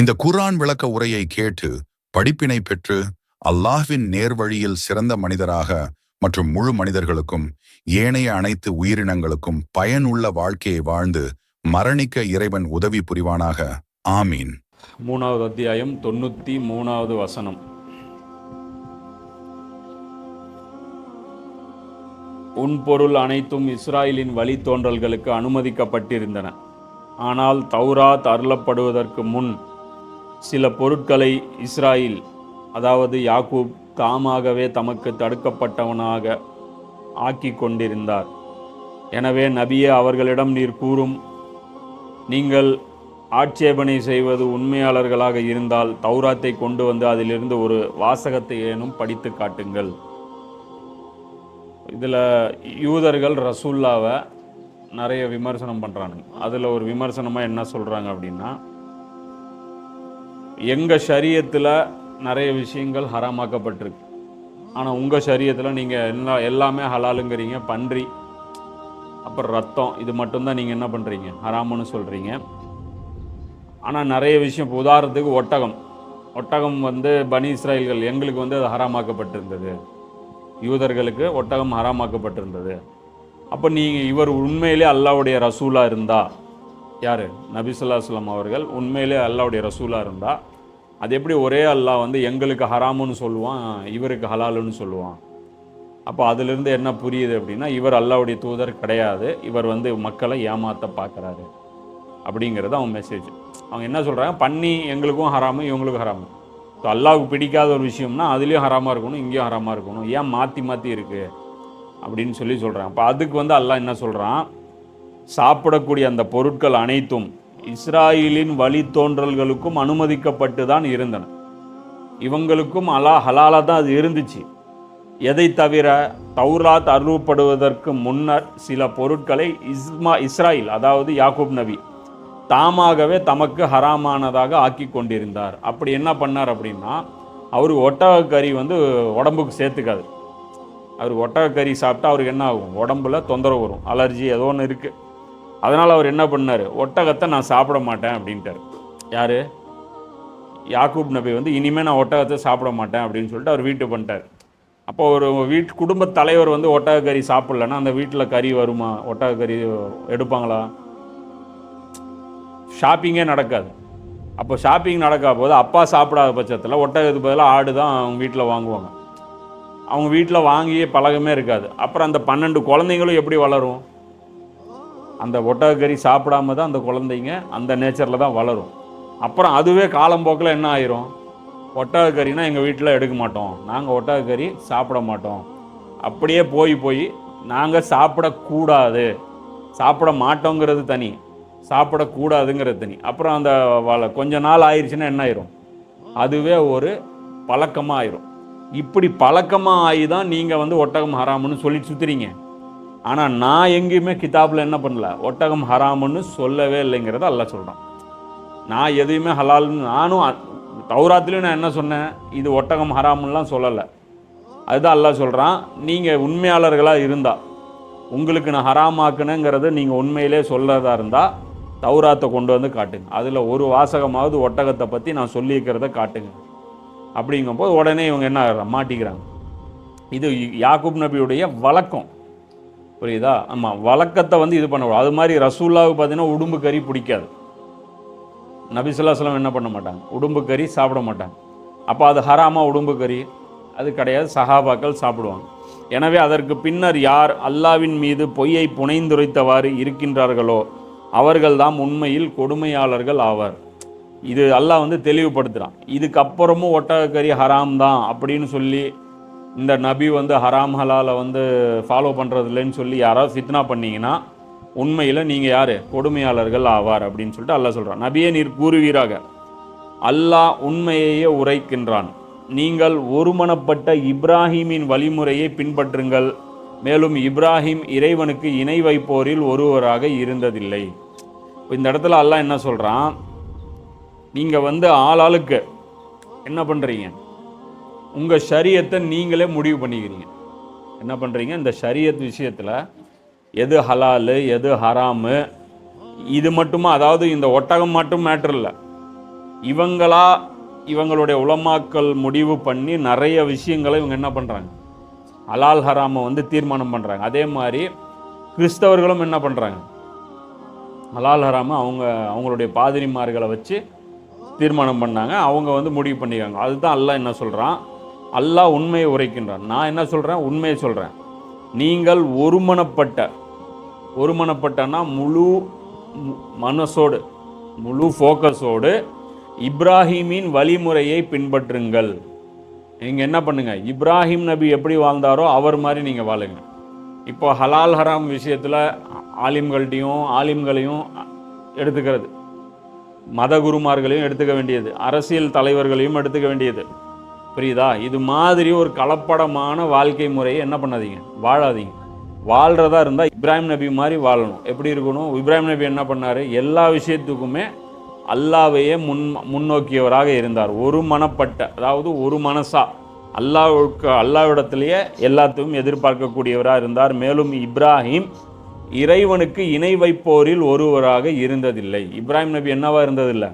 இந்த குர்ஆன் விளக்க உரையை கேட்டு படிப்பினை பெற்று அல்லாஹ்வின் நேர்வழியில் சிறந்த மனிதராக மற்றும் முழு மனிதர்களுக்கும் ஏனைய அனைத்து உயிரினங்களுக்கும் பயனுள்ள வாழ்க்கையை வாழ்ந்து மரணிக்க இறைவன் உதவி புரிவானாக. ஆமீன். மூணாவது அத்தியாயம் தொண்ணூற்றி மூணாவது வசனம். உன் பொருள் அனைத்தும் இஸ்ராயலின் வழித்தோன்றல்களுக்கு அனுமதிக்கப்பட்டிருந்தன. ஆனால் தௌராத் அருளப்படுவதற்கு முன் சில பொருட்களை இஸ்ராயில் அதாவது யாக்கூப் தாமாகவே தமக்கு தடுக்கப்பட்டவனாக ஆக்கி கொண்டிருந்தார். எனவே நபியே அவர்களிடம் நீர் கூறும் நீங்கள் ஆட்சேபனை செய்வது உண்மையாளர்களாக இருந்தால் தௌராத்தை கொண்டு வந்து அதிலிருந்து ஒரு வாசகத்தை ஏனும் படித்து காட்டுங்கள். இதில் யூதர்கள் ரசூல்லாவை நிறைய விமர்சனம் பண்ணுறானுங்க அதில் ஒரு விமர்சனமாக என்ன சொல்கிறாங்க அப்படின்னா எங்கள் சரியத்தில் நிறைய விஷயங்கள் ஹராமாக்கப்பட்டிருக்கு. ஆனால் உங்கள் சரியத்தில் நீங்கள் எல்லா எல்லாமே ஹலாலுங்கிறீங்க பன்றி அப்புறம் ரத்தம் இது மட்டும்தான் நீங்கள் என்ன பண்ணுறீங்க ஹராமுன்னு சொல்கிறீங்க ஆனால் நிறைய விஷயம் இப்போ உதாரணத்துக்கு ஒட்டகம். ஒட்டகம் வந்து பனி இஸ்ராயல்கள் எங்களுக்கு வந்து அது ஹராமாக்கப்பட்டிருந்தது. யூதர்களுக்கு ஒட்டகம் ஹராமாக்கப்பட்டிருந்தது. அப்போ நீங்கள் இவர் உண்மையிலே அல்லாவுடைய ரசூலாக இருந்தா யார்? நபிசுல்லாஸ்லாம் அவர்கள் உண்மையிலே அல்லாவுடைய ரசூலாக இருந்தால் அது எப்படி ஒரே அல்லாஹ் வந்து எங்களுக்கு ஹராமுன்னு சொல்லுவான் இவருக்கு ஹலாலுன்னு சொல்லுவான்? அப்போ அதிலிருந்து என்ன புரியுது அப்படின்னா இவர் அல்லாவுடைய தூதர் கிடையாது இவர் வந்து மக்களை ஏமாத்த பார்க்குறாரு அப்படிங்கிறது அவன் மெசேஜ் அவங்க என்ன சொல்கிறாங்க பண்ணி எங்களுக்கும் ஹராமு இவங்களுக்கும் ஹராமு. ஸோ அல்லாவுக்கு பிடிக்காத ஒரு விஷயம்னா அதுலேயும் ஹராமாக இருக்கணும் இங்கேயும் ஹராமாக இருக்கணும். ஏன் மாற்றி மாற்றி இருக்குது அப்படின்னு சொல்லி சொல்கிறான் அப்போ அதுக்கு வந்து அல்லாஹ் என்ன சொல்கிறான் சாப்பிடக்கூடிய அந்த பொருட்கள் அனைத்தும் இஸ்ராயலின் வழித்தோன்றல்களுக்கும் அனுமதிக்கப்பட்டு தான் இருந்தன. இவங்களுக்கும் அலா ஹலாலாக தான் அது இருந்துச்சு. எதை தவிர தௌராத் அருள்படுவதற்கு முன்னர் சில பொருட்களை இஸ்மா இஸ்ராயில் அதாவது யாகூப் நபி தாமாகவே தமக்கு ஹராமானதாக ஆக்கி கொண்டிருந்தார். அப்படி என்ன பண்ணார் அப்படின்னா அவர் ஒட்டகக்கறி வந்து உடம்புக்கு சேர்த்துக்காது. அவர் ஒட்டக கறி சாப்பிட்டா அவருக்கு என்ன ஆகும்? உடம்புல தொந்தரவு வரும். அலர்ஜி ஏதோ ஒன்று இருக்குது அதனால் அவர் என்ன பண்ணார்? ஒட்டகத்தை நான் சாப்பிட மாட்டேன் அப்படின்ட்டார். யார்? யாக்கூப் நபி வந்து இனிமேல் நான் ஒட்டகத்தை சாப்பிட மாட்டேன் அப்படின்னு சொல்லிட்டு அவர் வீட்டு பண்ணிட்டார் அப்போ ஒரு வீட்டு குடும்ப தலைவர் வந்து ஒட்டக கறி சாப்பிட்லன்னா அந்த வீட்டில் கறி வருமா? ஒட்டக கறி எடுப்பாங்களா? ஷாப்பிங்கே நடக்காது. அப்போ ஷாப்பிங் நடக்காத போது அப்பா சாப்பிடாத பட்சத்தில் ஒட்டகத்துக்கு பதிலாக ஆடு தான் அவங்க வீட்டில் வாங்குவாங்க. அவங்க வீட்டில் வாங்கியே பழகமே இருக்காது. அப்புறம் அந்த பன்னெண்டு குழந்தைங்களும் எப்படி வளரும்? அந்த ஒட்டகக்கறி சாப்பிடாம தான் அந்த குழந்தைங்க அந்த நேச்சரில் தான் வளரும். அப்புறம் அதுவே காலம்போக்கில் என்ன ஆயிரும்? ஒட்டகக்கறினா எங்கள் வீட்டில் எடுக்க மாட்டோம். நாங்கள் ஒட்டகக்கறி சாப்பிட மாட்டோம். அப்படியே போய் போய் நாங்கள் சாப்பிடக்கூடாது. சாப்பிட மாட்டோங்கிறது தனி. சாப்பிடக்கூடாதுங்கிறது தனி. அப்புறம் அந்த வள கொஞ்ச நாள் ஆயிடுச்சுன்னா என்ன ஆயிரும்? அதுவே ஒரு பழக்கமாக ஆயிரும். இப்படி பழக்கமாக ஆகி தான் நீங்கள் வந்து ஒட்டகம் ஹராமுன்னு சொல்லி சுற்றுறீங்க ஆனால் நான் எங்கேயுமே கிதாபில் என்ன பண்ணல? ஒட்டகம் ஹராமுன்னு சொல்லவே இல்லைங்கிறத அல்ல சொல்கிறான் நான் எதையுமே ஹலால்னு நானும் தௌராத்துலேயும் நான் என்ன சொன்னேன்? இது ஒட்டகம் ஹராமுன்னெலாம் சொல்லலை. அதுதான் அல்லாஹ் சொல்கிறான் நீங்கள் உண்மையாளர்களாக இருந்தால் உங்களுக்கு நான் ஹராமாக்குனேங்கிறத நீங்கள் உண்மையிலே சொல்கிறதா இருந்தால் தௌராத்தை கொண்டு வந்து காட்டுங்க. அதில் ஒரு வாசகமாவது ஒட்டகத்தை பற்றி நான் சொல்லியிருக்கிறத காட்டுங்க. அப்படிங்கும்போது உடனே இவங்க என்ன மாட்டிக்கிறாங்க. இது யாக்கூப் நபியுடைய வழக்கம். புரியுதா? ஆமாம் வழக்கத்தை வந்து இது பண்ணக்கூடாது. அது மாதிரி ரசூல்லாவுக்கு பார்த்தீங்கன்னா உடும்பு கறி பிடிக்காது. நபிசுல்லாஸ்லாம் என்ன பண்ண மாட்டாங்க? உடும்பு கறி சாப்பிட மாட்டாங்க. அப்போ அது ஹராமா உடும்பு கறி? அது கிடையாது. சஹாபாக்கள் சாப்பிடுவாங்க. எனவே அதற்கு பின்னர் யார் அல்லாவின் மீது பொய்யை புனைந்துரைத்தவாறு இருக்கின்றார்களோ அவர்கள்தான் உண்மையில் கொடுமையாளர்கள் ஆவார். இது அல்லாஹ் வந்து தெளிவுபடுத்துகிறான் இதுக்கப்புறமும் ஒட்டகக்கறி ஹராம் தான் அப்படின்னு சொல்லி இந்த நபி வந்து ஹராம் ஹலாலை வந்து ஃபாலோ பண்ணுறது இல்லைன்னு சொல்லி யாராவது ஃபித்னா பண்ணிங்கன்னா உண்மையில் நீங்கள் யார்? கொடுமையாளர்கள் ஆவார் அப்படின்னு சொல்லிட்டு அல்லாஹ் சொல்கிறான் நபியை நீர் கூறுவீராக. அல்லாஹ் உண்மையையே உரைக்கின்றான். நீங்கள் ஒருமனப்பட்ட இப்ராஹீமின் வழிமுறையை பின்பற்றுங்கள். மேலும் இப்ராஹிம் இறைவனுக்கு இணை வைப்போரில் ஒருவராக இருந்ததில்லை. இந்த இடத்துல அல்லாஹ் என்ன சொல்கிறான் நீங்கள் வந்து ஆளாளுக்கு என்ன பண்ணுறீங்க உங்கள் சரியத்தை நீங்களே முடிவு பண்ணிக்கிறீங்க. என்ன பண்ணுறீங்க இந்த ஷரியத் விஷயத்தில் எது ஹலாலு எது ஹராமு இது மட்டுமா? அதாவது இந்த ஒட்டகம் மட்டும் மேட்ரு இல்லை. இவங்களா இவங்களுடைய உலமாக்கள் முடிவு பண்ணி நிறைய விஷயங்களை இவங்க என்ன பண்ணுறாங்க அலால் ஹராமை வந்து தீர்மானம் பண்ணுறாங்க அதே மாதிரி கிறிஸ்தவர்களும் என்ன பண்ணுறாங்க அலால் ஹராமை அவங்க அவங்களுடைய பாதிரிமார்களை வச்சு தீர்மானம் பண்ணாங்க. அவங்க வந்து முடிவு பண்ணிக்காங்க அதுதான் அல்ல என்ன சொல்கிறான் அல்லாஹ் உண்மையை உரைக்கின்றான். நான் என்ன சொல்கிறேன் உண்மையை சொல்கிறேன் நீங்கள் ஒருமனப்பட்ட ஒருமனப்பட்டனா முழு மனசோடு முழு ஃபோக்கஸோடு இப்ராஹீமின் வழிமுறையை பின்பற்றுங்கள். நீங்கள் என்ன பண்ணுங்கள் இப்ராஹிம் நபி எப்படி வாழ்ந்தாரோ அவர் மாதிரி நீங்கள் வாழுங்க. இப்போ ஹலால் ஹராம் விஷயத்தில் ஆலிம்கள்டையும் ஆலிம்களையும் எடுத்துக்கிறது. மத குருமார்களையும் எடுத்துக்க வேண்டியது. அரசியல் தலைவர்களையும் எடுத்துக்க வேண்டியது. புரியுதா? இது மாதிரி ஒரு கலப்படமான வாழ்க்கை முறையை என்ன பண்ணாதீங்க? வாழாதீங்க. வாழ்கிறதா இருந்தால் இப்ராஹிம் நபி மாதிரி வாழணும். எப்படி இருக்கணும்? இப்ராஹிம் நபி என்ன பண்ணார்? எல்லா விஷயத்துக்குமே அல்லாவையே முன் முன்னோக்கியவராக இருந்தார். ஒரு மனப்பட்ட அதாவது ஒரு மனசா. அல்லாவுக்கு அல்லாவிடத்திலேயே எல்லாத்துக்கும் எதிர்பார்க்கக்கூடியவராக இருந்தார். மேலும் இப்ராஹிம் இறைவனுக்கு இணை வைப்போரில் ஒருவராக இருந்ததில்லை. இப்ராஹிம் நபி என்னவா இருந்ததில்லை?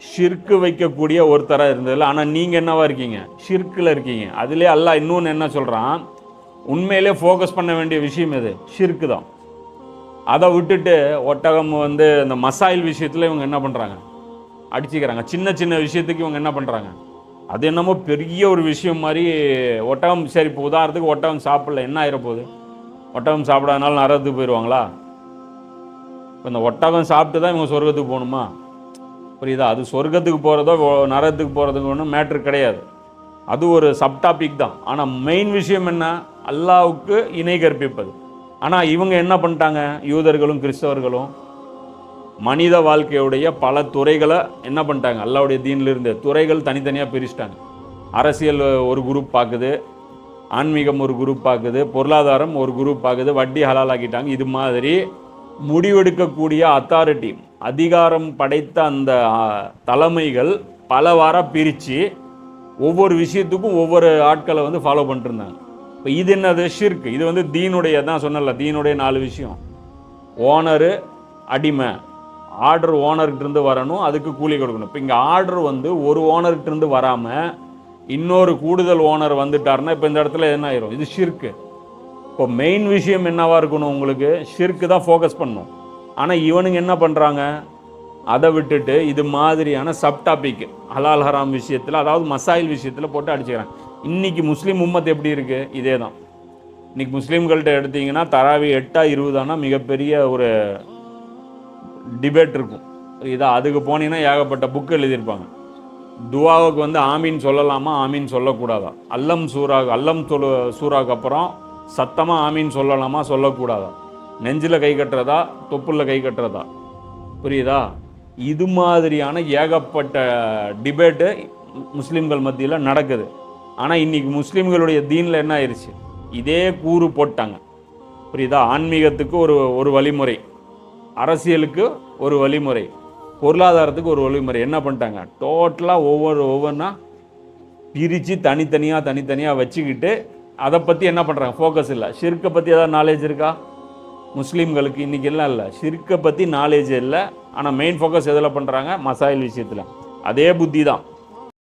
ஷிர்க்கு வைக்கக்கூடிய ஒருத்தராக இருந்ததில்ல ஆனால் நீங்கள் என்னவா இருக்கீங்க? ஷிர்க்கில் இருக்கீங்க. அதிலே அல்லா இன்னொன்று என்ன சொல்கிறான் உண்மையிலே ஃபோக்கஸ் பண்ண வேண்டிய விஷயம் எது? ஷிர்க்கு தான். அதை விட்டுட்டு ஒட்டகம் வந்து இந்த மசாயில் விஷயத்தில் இவங்க என்ன பண்ணுறாங்க அடிச்சுக்கிறாங்க. சின்ன சின்ன விஷயத்துக்கு இவங்க என்ன பண்ணுறாங்க அது என்னமோ பெரிய ஒரு விஷயம் மாதிரி ஒட்டகம் சரி இப்போ உதாரணத்துக்கு ஒட்டகம் சாப்பிடல. என்ன ஆயிரப்போகுது ஒட்டகம் சாப்பிடாதனால நரகத்துக்கு போயிடுவாங்களா இப்போ இந்த ஒட்டகம் சாப்பிட்டு தான் இவங்க சொர்க்கத்துக்கு போகணுமா? புரியுதா? அது சொர்க்கத்துக்கு போகிறதோ நரகத்துக்கு போகிறதுக்கு ஒன்றும் மேட்ரு கிடையாது. அது ஒரு சப்டாபிக் தான். ஆனால் மெயின் விஷயம் என்ன? அல்லாவுக்கு இணை கற்பிப்பது. ஆனால் இவங்க என்ன பண்ணிட்டாங்க? யூதர்களும் கிறிஸ்தவர்களும் மனித வாழ்க்கையுடைய பல துறைகளை என்ன பண்ணிட்டாங்க? அல்லாவுடைய தீன்லேருந்து துறைகள் தனித்தனியாக பிரிச்சிட்டாங்க. அரசியல் ஒரு குரூப் பார்க்குது ஆன்மீகம் ஒரு குரூப் பார்க்குது பொருளாதாரம் ஒரு குரூப் பார்க்குது வட்டி ஹலாலாக்கிட்டாங்க இது மாதிரி முடிவெடுக்கக்கூடிய அத்தாரிட்டி அதிகாரம் படைத்த அந்த தலைமைகள் பல வாரம் பிரித்து ஒவ்வொரு விஷயத்துக்கும் ஒவ்வொரு ஆட்களை வந்து ஃபாலோ பண்ணிட்டுருந்தாங்க. இப்போ இது என்னது? ஷிர்க் இது வந்து தீனுடைய தான் சொன்னல தீனுடைய நாலு விஷயம். ஓனரு அடிமை. ஆர்டர் ஓனர்கிட்ட இருந்து வரணும் அதுக்கு கூலி கொடுக்கணும். இப்போ இங்கே ஆர்டர் வந்து ஒரு ஓனர்கிட்டருந்து வராமல் இன்னொரு கூடுதல் ஓனர் வந்துட்டார்னா இப்போ இந்த இடத்துல என்ன ஆயிரும்? இது ஷிர்க்கு இப்போ மெயின் விஷயம் என்னவாக இருக்கணும் உங்களுக்கு? ஷிர்க்கு தான் ஃபோக்கஸ் பண்ணணும். ஆனால் இவனுங்க என்ன பண்ணுறாங்க அதை விட்டுட்டு இது மாதிரியான சப் டாபிக் ஹலால் ஹராம் விஷயத்தில் அதாவது மசாயில் விஷயத்தில் போட்டு அடிச்சுக்கிறாங்க. இன்றைக்கி முஸ்லீம் உம்மத் எப்படி இருக்குது இதே தான் இன்றைக்கி முஸ்லீம்கள்ட்ட எடுத்தீங்கன்னா தராவி எட்டா இருபதானா மிகப்பெரிய ஒரு டிபேட் இருக்கும். இதை அதுக்கு போனீங்கன்னா ஏகப்பட்ட புக்கு எழுதியிருப்பாங்க. துவாவுக்கு வந்து ஆமீன் சொல்லலாமா? ஆமீன் சொல்லக்கூடாதா? அல்லம் சூறா அல்லம் தொழு சூறாக்கு அப்புறம் சத்தமாக ஆமீன் சொல்லலாமா? சொல்லக்கூடாதா? நெஞ்சில் கை கட்டுறதா தொப்புளில் கை கட்டுறதா? புரியுதா? இது மாதிரியான ஏகப்பட்ட டிபேட்டு முஸ்லீம்கள் மத்தியில் நடக்குது. ஆனால் இன்னைக்கு முஸ்லீம்களுடைய தீனில் என்ன ஆயிடுச்சு இதே கூறு போட்டாங்க. புரியுதா? ஆன்மீகத்துக்கு ஒரு ஒரு வழிமுறை. அரசியலுக்கு ஒரு வழிமுறை. பொருளாதாரத்துக்கு ஒரு வழிமுறை. என்ன பண்ணிட்டாங்க? டோட்டலாக ஒவ்வொரு ஒவ்வொன்றா பிரித்து தனித்தனியாக தனித்தனியாக வச்சுக்கிட்டு அதை பற்றி என்ன பண்ணுறாங்க ஃபோக்கஸ் இல்லை. ஷிர்க்கை பற்றி ஏதாவது நாலேஜ் இருக்கா? முஸ்லீம்களுக்கு இன்றைக்கெல்லாம் இல்லை. ஷிர்க்கை பற்றி நாலேஜ் இல்லை. ஆனால் மெயின் ஃபோக்கஸ் எதில் பண்ணுறாங்க மசாயில் விஷயத்தில். அதே புத்தி தான்